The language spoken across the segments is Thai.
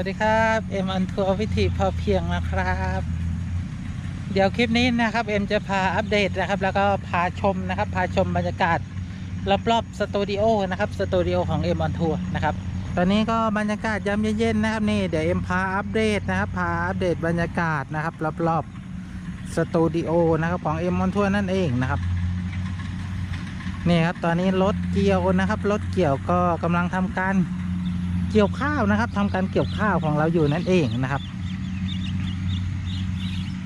วัสดีครับเอ็มอันทัวร์วิถีพอเพียงนะครับ เดี๋ยวคลิปนี้นะครับเอ็มจะพาอัปเดตนะครับ แล้วก็พาชมนะครับพาชมบรรยากาศรอบๆสตูดิโอนะครับสตูดิโอของเอ็มอันทัวร์นะครับตอนนี้ก็บรรยากาศยามเย็นๆนะครับนี่เดี๋ยวเอ็มพาอัปเดตนะครับพาอัปเดตบรรยากาศนะครับรอบๆสตูดิโอนะครับของเอ็มอันทัวร์นั่นเองนะครับนี่ครับตอนนี้รถเกี่ยวนะครับรถเกี่ยวก็กำลังทำการ เกี่ยวข้าวนะครับทำการเกี่ยวข้าวของเราอยู่นั่นเองนะครับ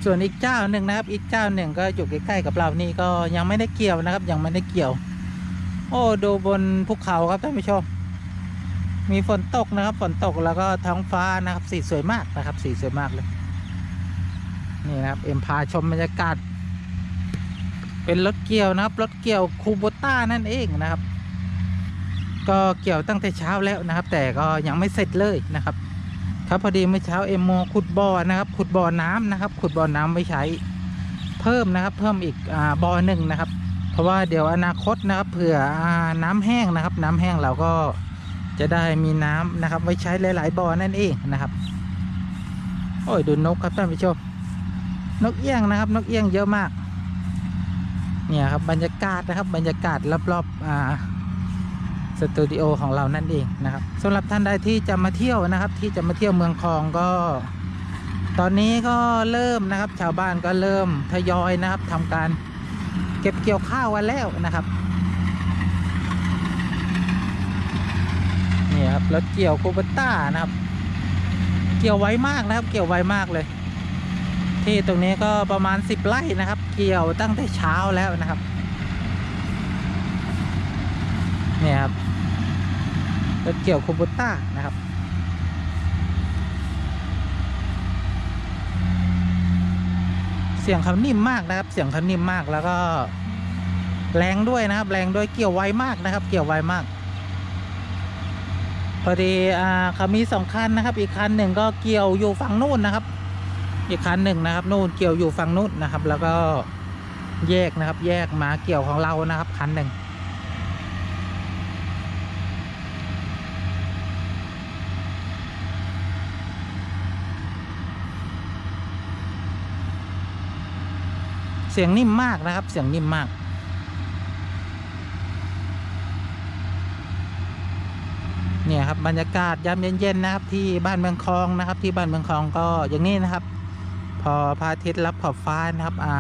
ส่วนอีกเจ้าหนึ่งนะครับ อีกเจ้าหนึ่งก็อยู่ใกล้ๆกับเรานี่ก็ยังไม่ได้เกี่ยวนะครับ ยังไม่ได้เกี่ยว โอ้ดูบนภูเขาครับท่านผู้ชมมีฝนตกนะครับ ฝนตกแล้วก็ท้องฟ้านะครับ สีสวยมากนะครับ สีสวยมากเลยนี่นะครับ เอ็มพาชมบรรยากาศเป็นรถเกี่ยวนะครับ รถเกี่ยวคูโบต้านั่นเองนะครับ ก็เกี่ยวตั้งแต่เช้าแล้วนะครับ แต่ก็ยังไม่เสร็จเลยนะครับ ครับพอดีเมื่อเช้าเอ็มโมขุดบ่อนะครับ ขุดบ่อน้ำนะครับ ขุดบ่อน้ำไว้ใช้เพิ่มนะครับ เพิ่มอีกอ่าบ่อหนึ่งนะครับ เพราะว่าเดี๋ยวอนาคตนะครับเผื่ออน้ำแห้งนะครับ น้ำแห้งเราก็จะได้มีน้ำนะครับ ไว้ใช้หลาย ๆบ่อนั่นเองนะครับ โอ้ยดูนกครับท่านผู้ชมนกเอี้ยงนะครับ นกเอี้ยงเยอะมาก เนี่ยครับบรรยากาศนะครับ บรรยากาศรอบๆอ่า สตูดิโอของเรานั่นเองนะครับสำหรับท่านใดที่จะมาเที่ยวนะครับ ที่จะมาเที่ยวเมืองคลองก็ ตอนนี้ก็เริ่มนะครับ ชาวบ้านก็เริ่มทยอยนะครับทำการเก็บเกี่ยวข้าวกันแล้วนะครับนี่ครับรถเกี่ยวคูเบต้านะครับ เกี่ยวไวมากนะครับ เกี่ยวไวมากเลย ที่ตรงนี้ก็ประมาณ 10ไร่นะครับ เกี่ยวตั้งแต่เช้าแล้วนะครับเนี่ยครับ รถเกี่ยวคูโบต้านะครับ เสียงเขานิ่มมากนะครับ เสียงเขานิ่มมากแล้วก็ แรงด้วยนะครับ แรงด้วยเกี่ยวไวมากนะครับ เกี่ยวไวมาก พอดีอ่าเขามีสองคันนะครับ อีกคันหนึ่งก็เกี่ยวอยู่ฝั่งนู้นนะครับ อีกคันหนึ่งนะครับนู่นเกี่ยวอยู่ฝั่งนู้นนะครับ แล้วก็แยกนะครับ แยกมาเกี่ยวของเรานะครับ คันหนึ่ง เสียงนิ่มมากนะครับ เสียงนิ่มมาก เนี่ยครับบรรยากาศยามเย็นๆนะครับ ที่บ้านเมืองคลองนะครับ ที่บ้านเมืองคลองก็อย่างนี้นะครับ พอพระอาทิตย์รับขอบฟ้านะครับอ่า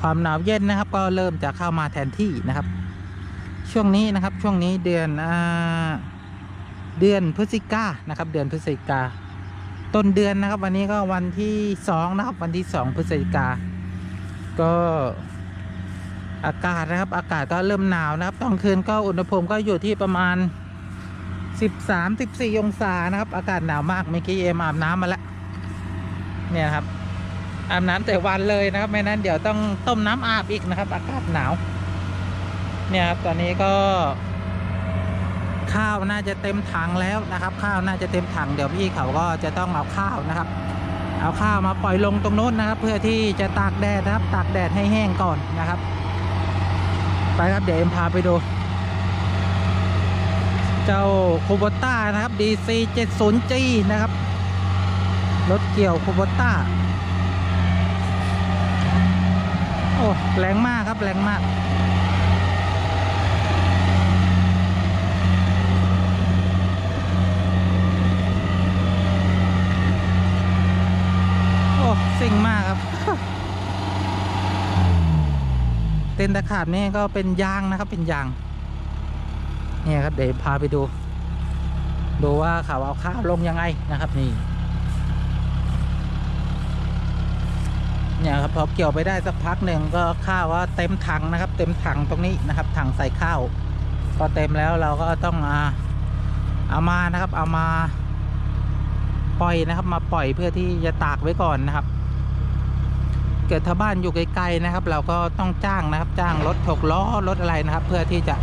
ความหนาวเย็นนะครับ ก็เริ่มจะเข้ามาแทนที่นะครับ ช่วงนี้นะครับช่วงนี้เดือนอ่าเดือนพฤศจิกานะครับ เดือนพฤศจิกาต้นเดือนนะครับ วันนี้ก็วันที่สองนะครับ วันที่สองพฤศจิกา ก็อากาศนะครับ อากาศก็เริ่มหนาวนะครับตอนคืนก็อุณหภูมิก็อยู่ที่ประมาณ 13 14 องศานะครับ อากาศหนาวมากเมื่อกี้เอ็มอาบน้ำมาแล้วเนี่ยครับอาบน้ำแต่วันเลยนะครับไม่นั้นเดี๋ยวต้องต้มน้ำอาบอีกนะครับ อากาศหนาว เนี่ยครับตอนนี้ก็ ข้าวน่าจะเต็มถังแล้วนะครับ ข้าวน่าจะเต็มถังเดี๋ยวพี่เขาก็จะต้องเอาข้าวนะครับ เอาข้าวมาปล่อยลงตรงโน้นนะครับ เพื่อที่จะตากแดดนะครับ ตากแดดให้แห้งก่อนนะครับ ไปครับเดี๋ยวเอ็มพาไปดู เจ้าคูโบต้านะครับ DC 70G นะครับ รถเกี่ยวคูโบต้าโอ้แรงมากครับแรงมาก โอ้สิ่งมากครับ เต็นตะขาบนี่ก็เป็นยางนะครับเป็นยางเนี่ยครับเดี๋ยวพาไปดู ดูว่าเขาเอาข้าวลงยังไงนะครับนี่เนี่ยครับพอเกี่ยวไปได้สักพักหนึ่งก็ข้าวว่าเต็มถังนะครับ เต็มถังตรงนี้นะครับถังใส่ข้าวพอเต็มแล้วเราก็ต้องอาเอามานะครับ เอามาปล่อยนะครับ มาปล่อยเพื่อที่จะตากไว้ก่อนนะครับ เกิดถ้าบ้านอยู่ไกลๆนะครับ เราก็ต้องจ้างนะครับ จ้างรถถกล้อรถอะไรนะครับ เพื่อที่จะ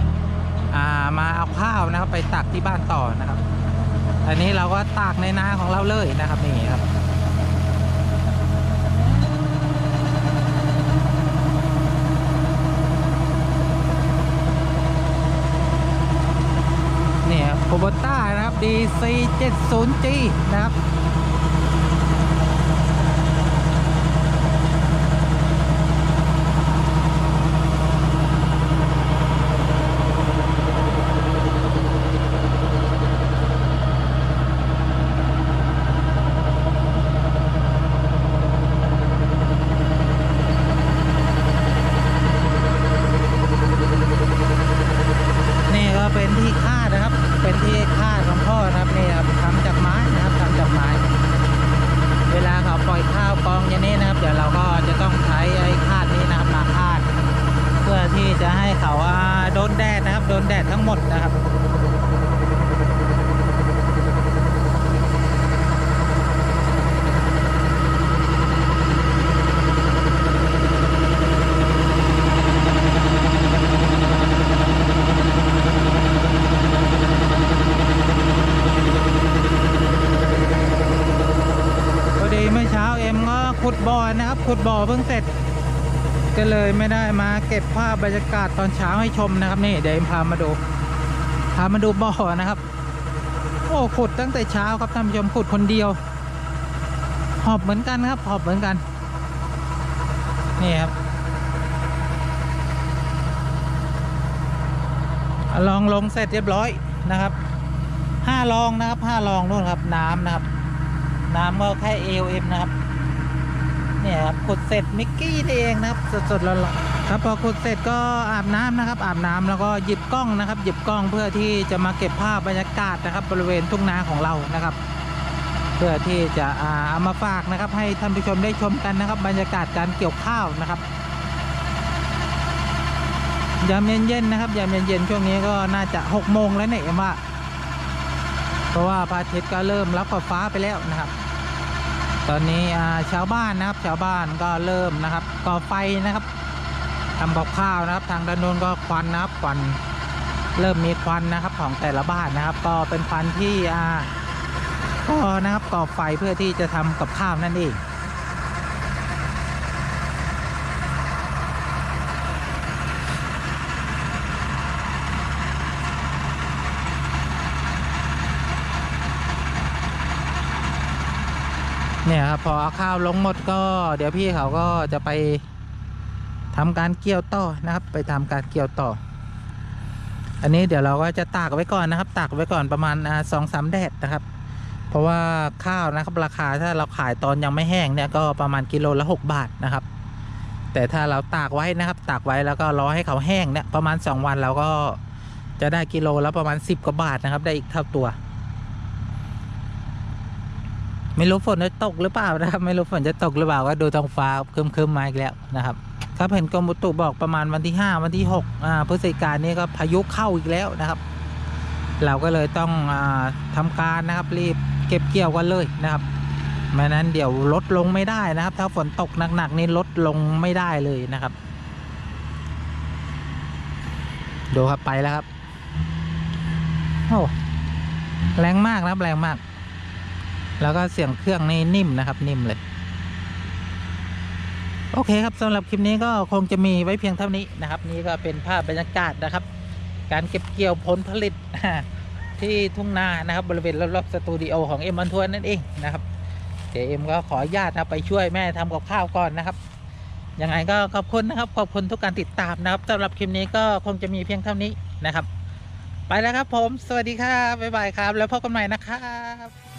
ามาเอาข้าวนะครับ ไปตักที่บ้านต่อนะครับ อันนี้เราก็ตากในนาของเราเลยนะครับนี่ครับนี่ยโคโบต้านะครับ DC 70G นะครับ นี่ก็เป็นที่คาดนะครับ เป็นที่คาดของพ่อนะครับนี่ครับทำจากไม้นะครับทำจากไม้ เวลาเขาปล่อยข้าวกองอย่างนี้นะครับ เดี๋ยวเราก็จะต้องใช้ไอ้คาดนี้นะครับมาคาด เพื่อที่จะให้เขาอ่าโดน แดดนะครับ โดนแดดทั้งหมดนะครับพอดีเมื่อเช้าเอ็มก็ขุดบ่อนะครับขุดบ่อเพิ่งเสร็จ ก็เลยไม่ได้มาเก็บภาพบรรยากาศตอนเช้าให้ชมนะครับนี่เดี๋ยวเอ็มพามาดูพามาดูบ่อนะครับ โอ้ขุดตั้งแต่เช้าครับท่านผู้ชมขุดคนเดียว หอบเหมือนกันครับ หอบเหมือนกันนี่ครับลองลงเสร็จเรียบร้อยนะครับห้าลองนะครับห้าลองนู่นครับ น้ำนะครับ น้ำก็แค่ AOM นะครับ เนี่ยครับขุดเสร็จมิกกี้นี่เองนะครับสดๆร้อนๆครับพอขุดเสร็จก็อาบน้ำนะครับ อาบน้ำแล้วก็หยิบกล้องนะครับ หยิบกล้องเพื่อที่จะมาเก็บภาพบรรยากาศนะครับ บริเวณทุ่งนาของเรานะครับ เพื่อที่จะเอามาฝากนะครับ ให้ท่านผู้ชมได้ชมกันนะครับ บรรยากาศการเกี่ยวข้าวนะครับยามเย็นๆนะครับยามเย็นๆช่วงนี้ก็น่าจะหกโมงแล้วเนี่ยเอ็มว่าเพราะว่าพระอาทิตย์ก็เริ่มรับขอบฟ้าไปแล้วนะครับ ตอนนี้ชาวบ้านนะครับชาวบ้านก็เริ่มนะครับก่อไฟนะครับทำกับข้าวนะครับ ทางด้านโน้นก็ควันนะครับควันเริ่มมีควันนะครับของแต่ละบ้านนะครับ ก็เป็นควันที่อ่าก็นะครับก่อไฟเพื่อที่จะทำกับข้าวนั่นเอง เนี่ยครับพอข้าวลงหมดก็ เดี๋ยวพี่เขาก็จะไปทำการเกี่ยวต่อนะครับ ไปทำการเกี่ยวต่อ อันนี้เดี๋ยวเราก็จะตากไว้ก่อนนะครับ ตากไว้ก่อนประมาณสองสามแดดนะครับ เพราะว่าข้าวนะครับราคาถ้าเราขายตอนยังไม่แห้งเนี่ยก็ประมาณกิโลละหกบาทนะครับ แต่ถ้าเราตากไว้นะครับ ตากไว้แล้วก็รอให้เขาแห้งเนี่ยประมาณสองวันเราก็จะได้กิโลละประมาณสิบกว่าบาทนะครับ ได้อีกเท่าตัว ไม่รู้ฝนจะตกหรือเปล่านะครับ ไม่รู้ฝนจะตกหรือเปล่าก็ดูท้องฟ้าครึมๆมาอีกแล้วนะครับครับเห็นกรมอุตุบอกประมาณวันที่ห้าวันที่หกอ่าพฤศจิกายนนี้ก็พายุเข้าอีกแล้วนะครับ เราก็เลยต้องอาทำการนะครับรีบเก็บเกี่ยวกันเลยนะครับไม่นั้นเดี๋ยวลดลงไม่ได้นะครับ ถ้าฝนตกหนักๆนี่ลดลงไม่ได้เลยนะครับ ดูครับไปแล้วครับโอ้แรงมากนะครับแรงมาก แล้วก็เสียงเครื่องนี่นิ่มนะครับ นิ่มเลย โอเคครับสำหรับคลิปนี้ก็คงจะมีไว้เพียงเท่านี้นะครับ นี่ก็เป็นภาพบรรยากาศนะครับ การเก็บเกี่ยวผลผลิตที่ทุ่งนานะครับบริเวณรอบๆสตูดิโอของเอ็มบันทวนนั่นเองนะครับเดี๋ยวเอ็มก็ขออนุญาตนะครับไปช่วยแม่ทำกับข้าวก่อนนะครับยังไงก็ขอบคุณนะครับ ขอบคุณทุกการติดตามนะครับสำหรับคลิปนี้ก็คงจะมีเพียงเท่านี้นะครับ ไปแล้วครับผม สวัสดีครับบ๊ายบายครับ แล้วพบกันใหม่นะครับ